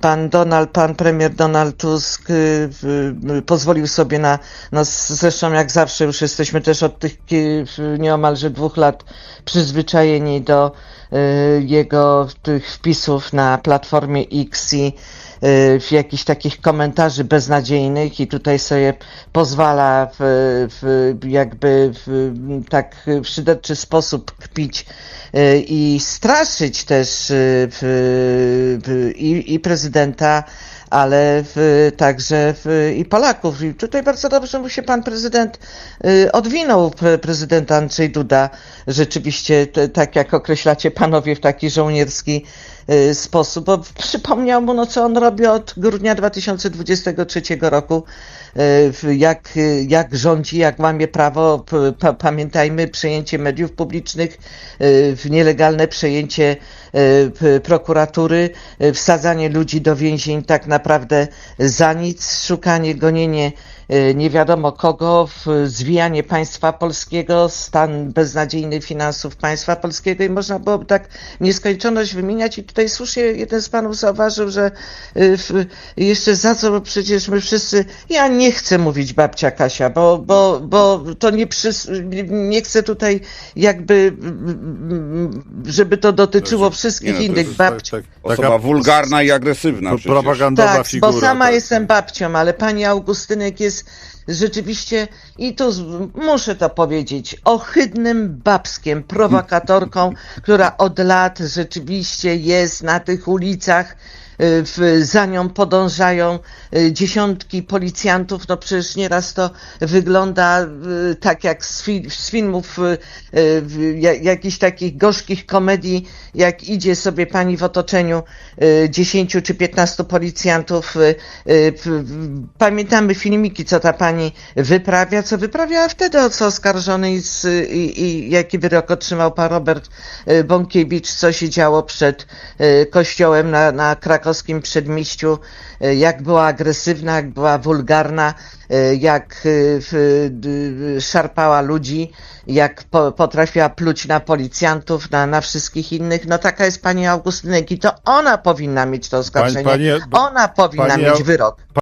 pan Donald, pan premier Donald Tusk y, y, pozwolił sobie na, no zresztą jak zawsze już jesteśmy też od tych nieomalże dwóch lat przyzwyczajeni do y, jego tych wpisów na platformie X i y, w jakichś takich komentarzy beznadziejnych i tutaj sobie pozwala w, w jakby w tak szyderczy sposób kpić y, i straszyć też y, i, i prezydenta, ale w, także w, i Polaków. I tutaj bardzo dobrze mu się pan prezydent y, odwinął, pre, prezydent Andrzej Duda, rzeczywiście tak jak określacie panowie w taki żołnierski sposób, bo przypomniał mu, no co on robi od grudnia 2023 roku, y, jak, y, jak rządzi, jak łamie prawo. Pamiętajmy przejęcie mediów publicznych, y, nielegalne przejęcie y, prokuratury, y, wsadzanie ludzi do więzień tak naprawdę za nic, szukanie, gonienie y, nie wiadomo kogo, zwijanie państwa polskiego, stan beznadziejny finansów państwa polskiego i można byłoby tak nieskończoność wymieniać i tutaj słusznie jeden z panów zauważył, że y, w- jeszcze za co, bo przecież my wszyscy, ja nie chcę mówić babcia Kasia, bo, bo, bo to nie przys, nie chcę tutaj jakby, żeby to dotyczyło wszystkich nie no, innych babci. Tak, Osoba taka wulgarna i agresywna przecież. propagandowa Tak, figura. bo sama tak. jestem babcią, ale pani Augustynek jest rzeczywiście, i tu muszę to powiedzieć, ohydnym babskiem, prowokatorką, która od lat rzeczywiście jest na tych ulicach. Y, W, za nią podążają y, dziesiątki policjantów. No przecież nieraz to wygląda y, tak jak z, fi, z filmów, jakichś takich gorzkich komedii, jak idzie sobie pani w otoczeniu y, 10 czy 15 policjantów. Pamiętamy filmiki, co ta pani wyprawia, co wyprawiała wtedy, o co oskarżony i, i, i jaki wyrok otrzymał pan Robert Bąkiewicz, co się działo przed kościołem na, na krakowskim przedmieściu, y, jak była agresywna, jak była wulgarna, y, jak d- szarpała ludzi, jak po, potrafiła pluć na policjantów, na, na wszystkich innych. No taka jest pani Augustynek i to ona powinna mieć to oskarżenie. panie- ona powinna pani mieć wyrok.